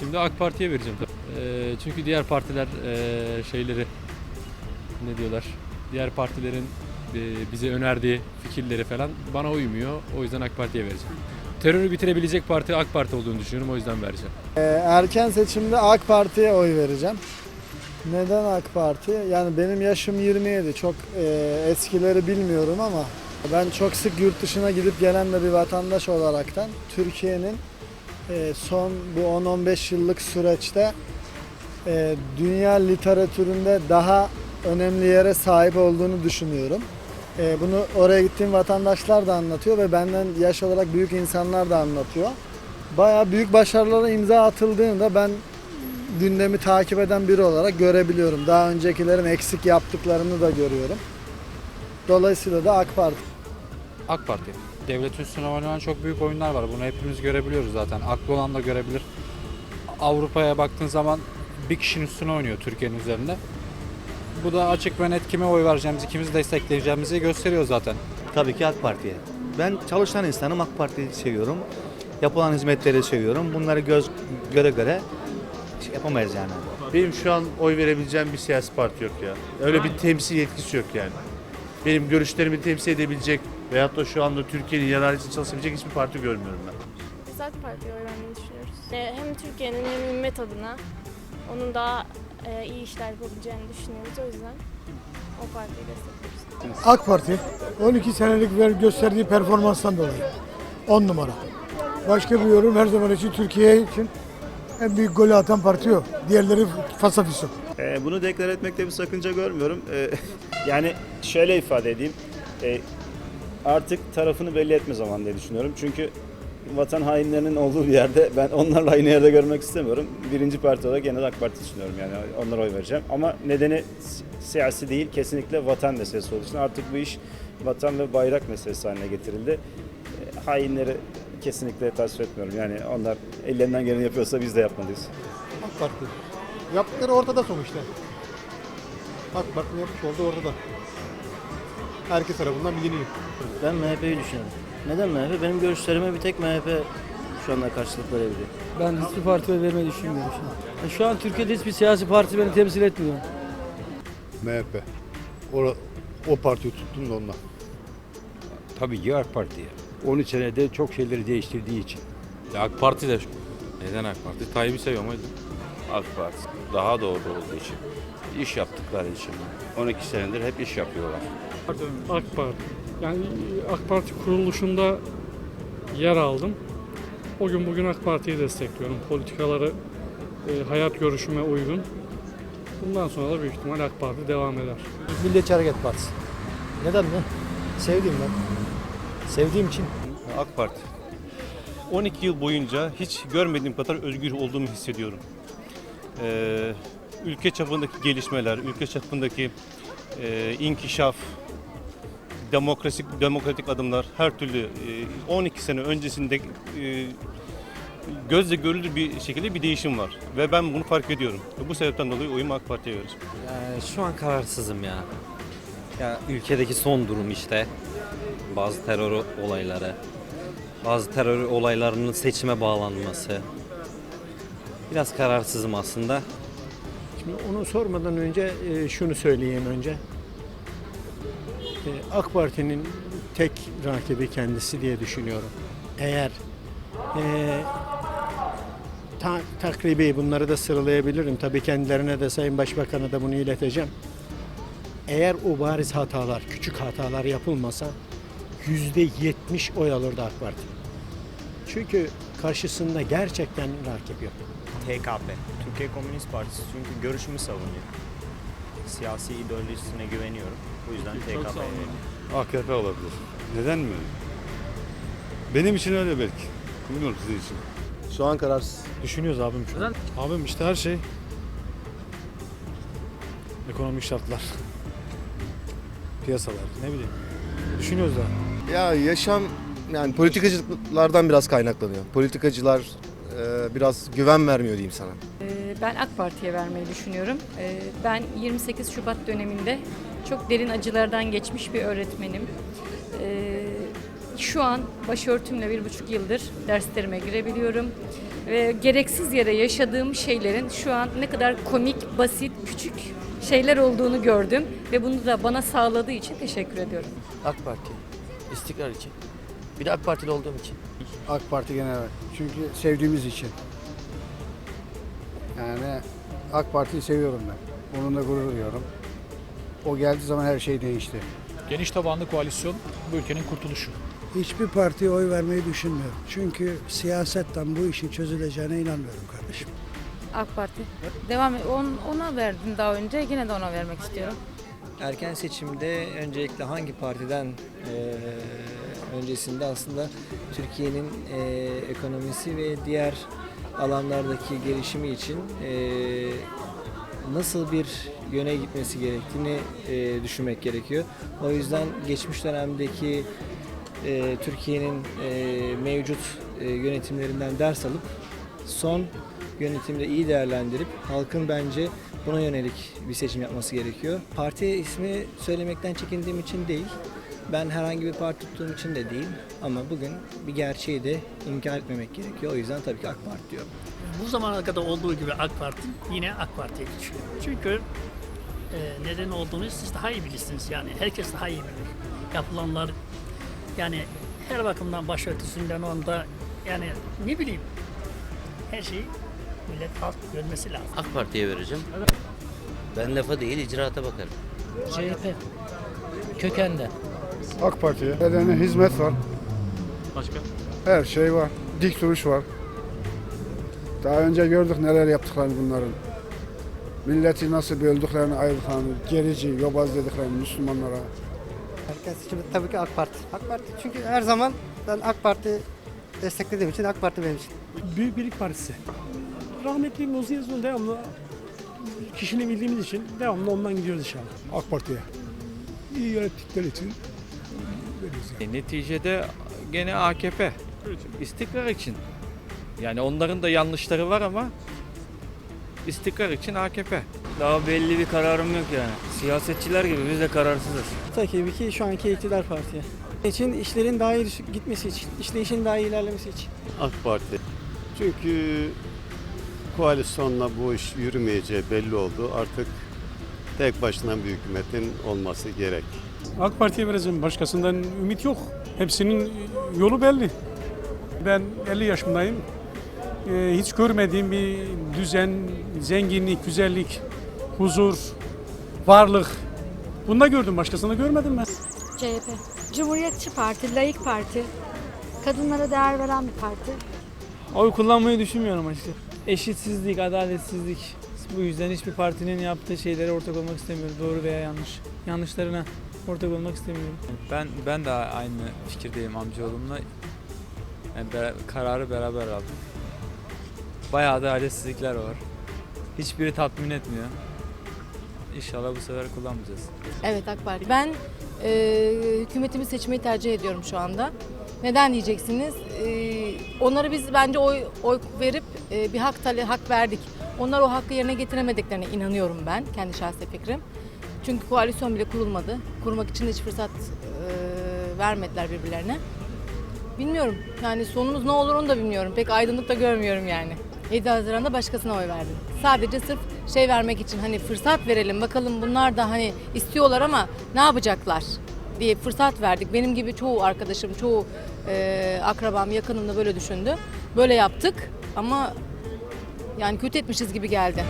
seçimde AK Parti'ye vereceğim. Ee, çünkü diğer partiler ee, şeyleri ne diyorlar? Diğer partilerin ee, bize önerdiği fikirleri falan bana uymuyor. O yüzden AK Parti'ye vereceğim. Terörü bitirebilecek parti AK Parti olduğunu düşünüyorum. O yüzden vereceğim. Ee, erken seçimde AK Parti'ye oy vereceğim. Neden AK Parti? Yani benim yaşım 27. Çok e, eskileri bilmiyorum ama ben çok sık yurt dışına gidip gelen de bir vatandaş olaraktan Türkiye'nin e, son bu 10-15 yıllık süreçte e, dünya literatüründe daha önemli yere sahip olduğunu düşünüyorum. E, bunu oraya gittiğim vatandaşlar da anlatıyor ve benden yaş olarak büyük insanlar da anlatıyor. Bayağı büyük başarılara imza atıldığında ben gündemi takip eden biri olarak görebiliyorum. Daha öncekilerin eksik yaptıklarını da görüyorum. Dolayısıyla da AK Parti. AK Parti. Devlet üstüne oynanan çok büyük oyunlar var. Bunu hepimiz görebiliyoruz zaten. Aklı olan da görebilir. Avrupa'ya baktığın zaman bir kişinin üstüne oynuyor Türkiye'nin üzerinde. Bu da açık ve net kime oy vereceğimizi, kimi destekleyeceğimizi gösteriyor zaten. Tabii ki AK Parti'ye. Ben çalışan insanım, AK Parti'yi seviyorum. Yapılan hizmetleri seviyorum. Bunları göz göre göre şey yapamayız yani. Benim şu an oy verebileceğim bir siyasi parti yok ya. Öyle bir temsil yetkisi yok yani. Benim görüşlerimi temsil edebilecek veyahut da şu anda Türkiye'nin yararı için çalışabilecek hiçbir parti görmüyorum ben. Biz AK Parti'ye oy vermeyi düşünüyoruz. E, Hem Türkiye'nin hem ümmet adına onun daha e, iyi işler yapabileceğini düşünüyoruz. O yüzden o partiyi destekliyoruz. AK Parti 12 senelik ver gösterdiği performanstan dolayı 10 numara. Başka bir yorum her zaman için Türkiye için en büyük golü atan parti o. Diğerleri fasafiso. Ee, bunu deklar etmekte bir sakınca görmüyorum. Ee, yani şöyle ifade edeyim. Ee, artık tarafını belli etme zamanı diye düşünüyorum. Çünkü vatan hainlerinin olduğu bir yerde ben onlarla aynı yerde görmek istemiyorum. Birinci parti olarak genel AK Parti düşünüyorum yani onlara oy vereceğim. Ama nedeni si- siyasi değil kesinlikle vatan meselesi olduğu için artık bu iş vatan ve bayrak meselesi haline getirildi. Ee, hainleri kesinlikle tasvip etmiyorum. Yani onlar ellerinden geleni yapıyorsa biz de yapmalıyız. AK Parti. Yaptıkları ortada sonuçta. AK Parti yapmış olduğu ortada. Herkes tarafından biliniyor. Ben MHP'yi düşünüyorum. Neden MHP? Benim görüşlerime bir tek MHP şu anda karşılık verebiliyor. Ben hiçbir partiye vermeyi düşünmüyorum şu an. Şu an Türkiye'de hiçbir siyasi parti beni temsil etmiyor. MHP. O, o partiyi tuttum da ondan. Tabii ki AK Parti'ye. 13 senede çok şeyleri değiştirdiği için. AK Parti de neden AK Parti? Tayyip'i seviyorum o yüzden. AK Parti daha doğru olduğu için. iş yaptıkları için. 12 senedir hep iş yapıyorlar. AK Parti. Yani AK Parti kuruluşunda yer aldım. O gün bugün AK Parti'yi destekliyorum. Politikaları e, hayat görüşüme uygun. Bundan sonra da büyük ihtimal AK Parti devam eder. Milliyetçi Hareket Partisi. Neden mi? Sevdiğim ben. Sevdiğim için. AK Parti. 12 yıl boyunca hiç görmediğim kadar özgür olduğumu hissediyorum. Ee, ülke çapındaki gelişmeler, ülke çapındaki e, inkişaf, demokratik demokratik adımlar her türlü e, 12 sene öncesinde e, gözle görülür bir şekilde bir değişim var ve ben bunu fark ediyorum. Bu sebepten dolayı oyumu AK Parti'ye vereceğim. şu an kararsızım ya. Ya ülkedeki son durum işte. Bazı terör olayları. Bazı terör olaylarının seçime bağlanması. Biraz kararsızım aslında. Şimdi onu sormadan önce e, şunu söyleyeyim önce. E, AK Parti'nin tek rakibi kendisi diye düşünüyorum. Eğer e, ta, takribi bunları da sıralayabilirim. Tabii kendilerine de Sayın Başbakan'a da bunu ileteceğim. Eğer o bariz hatalar, küçük hatalar yapılmasa yüzde yetmiş oy alırdı AK Parti. Çünkü karşısında gerçekten rakip yok. TKP, Türkiye Komünist Partisi çünkü görüşümü savunuyor. Siyasi ideolojisine güveniyorum. Bu yüzden TKP'ye AKP olabilir. Neden mi? Benim için öyle belki. Bilmiyorum sizin için. Şu an kararsız. Düşünüyoruz abim şu an. Abim işte her şey ekonomik şartlar, piyasalar ne bileyim. Düşünüyoruz da. Ya yaşam yani politikacılardan biraz kaynaklanıyor. Politikacılar e, biraz güven vermiyor diyeyim sana. Ben AK Parti'ye vermeyi düşünüyorum. Ben 28 Şubat döneminde çok derin acılardan geçmiş bir öğretmenim. Şu an başörtümle bir buçuk yıldır derslerime girebiliyorum. ve gereksiz yere yaşadığım şeylerin şu an ne kadar komik, basit, küçük şeyler olduğunu gördüm ve bunu da bana sağladığı için teşekkür ediyorum. AK Parti. istikrar için. Bir de AK Partili olduğum için. AK Parti genel olarak. Çünkü sevdiğimiz için. Yani AK Parti'yi seviyorum ben. Onunla gurur duyuyorum. O geldiği zaman her şey değişti. Geniş tabanlı koalisyon bu ülkenin kurtuluşu. Hiçbir partiye oy vermeyi düşünmüyorum. Çünkü siyasetten bu işin çözüleceğine inanmıyorum kardeşim. AK Parti. Devam ona verdim daha önce yine de ona vermek istiyorum. Erken seçimde öncelikle hangi partiden eee, öncesinde aslında Türkiye'nin eee, ekonomisi ve diğer alanlardaki gelişimi için eee, nasıl bir yöne gitmesi gerektiğini eee, düşünmek gerekiyor. O yüzden geçmiş dönemdeki eee, Türkiye'nin eee, mevcut eee, yönetimlerinden ders alıp son yönetimde iyi değerlendirip halkın bence buna yönelik bir seçim yapması gerekiyor. Parti ismi söylemekten çekindiğim için değil. Ben herhangi bir parti tuttuğum için de değil. Ama bugün bir gerçeği de inkar etmemek gerekiyor. O yüzden tabii ki AK Parti diyorum. Bu zamana kadar olduğu gibi AK Parti yine AK Parti'ye geçiyor. Çünkü e, neden olduğunu siz daha iyi bilirsiniz yani. Herkes daha iyi bilir. Yapılanlar yani her bakımdan başörtüsünden onda yani ne bileyim her şeyi millet halk görmesi lazım. AK Parti'ye vereceğim. Ben lafa değil icraata bakarım. CHP kökende. AK Parti'ye. Nedeni hizmet var. Başka? Her şey var. Dik duruş var. Daha önce gördük neler yaptıklarını bunların. Milleti nasıl böldüklerini, ayırdıklarını, gerici, yobaz dediklerini Müslümanlara. Erken seçimde tabii ki AK Parti. AK Parti çünkü her zaman ben AK Parti desteklediğim için AK Parti benim için. Büyük Birlik Partisi. Rahmetli Muzi Yazıcı'nın devamlı kişini bildiğimiz için devamlı ondan gidiyoruz inşallah. AK Parti'ye. İyi yönettikleri için Neticede gene AKP. İstikrar için. Yani onların da yanlışları var ama istikrar için AKP. Daha belli bir kararım yok yani. Siyasetçiler gibi biz de kararsızız. Tabii ki şu anki iktidar partiye. için işlerin daha iyi gitmesi için, işleyişin daha iyi ilerlemesi için. AK Parti. Çünkü koalisyonla bu iş yürümeyeceği belli oldu. Artık tek başına bir hükümetin olması gerek. AK Parti'ye vereceğim. Başkasından ümit yok. Hepsinin yolu belli. Ben 50 yaşındayım. Ee, hiç görmediğim bir düzen, zenginlik, güzellik, huzur, varlık. Bunda gördüm. Başkasında görmedim ben. CHP. Cumhuriyetçi Parti, Layık Parti. Kadınlara değer veren bir parti. Oy kullanmayı düşünmüyorum açıkçası. Eşitsizlik, adaletsizlik. Bu yüzden hiçbir partinin yaptığı şeylere ortak olmak istemiyorum. Doğru veya yanlış. Yanlışlarına ortak olmak istemiyorum. Ben ben de aynı fikirdeyim amcaoğlumla. Yani bera- kararı beraber aldık. Bayağı adaletsizlikler var. Hiçbiri tatmin etmiyor. İnşallah bu sefer kullanmayacağız. Evet AK Parti. Ben e, hükümetimi seçmeyi tercih ediyorum şu anda. Neden diyeceksiniz? E, onlara biz bence oy oy verip e, bir hak tale hak verdik. Onlar o hakkı yerine getiremediklerine inanıyorum ben kendi şahsi fikrim. Çünkü koalisyon bile kurulmadı. Kurmak için hiç fırsat e, vermediler birbirlerine. Bilmiyorum. Yani sonumuz ne olur onu da bilmiyorum. Pek aydınlık da görmüyorum yani. 7 Haziran'da başkasına oy verdim. Sadece sırf şey vermek için hani fırsat verelim bakalım bunlar da hani istiyorlar ama ne yapacaklar diye fırsat verdik. Benim gibi çoğu arkadaşım, çoğu e, akrabam, yakınım da böyle düşündü. Böyle yaptık ama yani kötü etmişiz gibi geldi.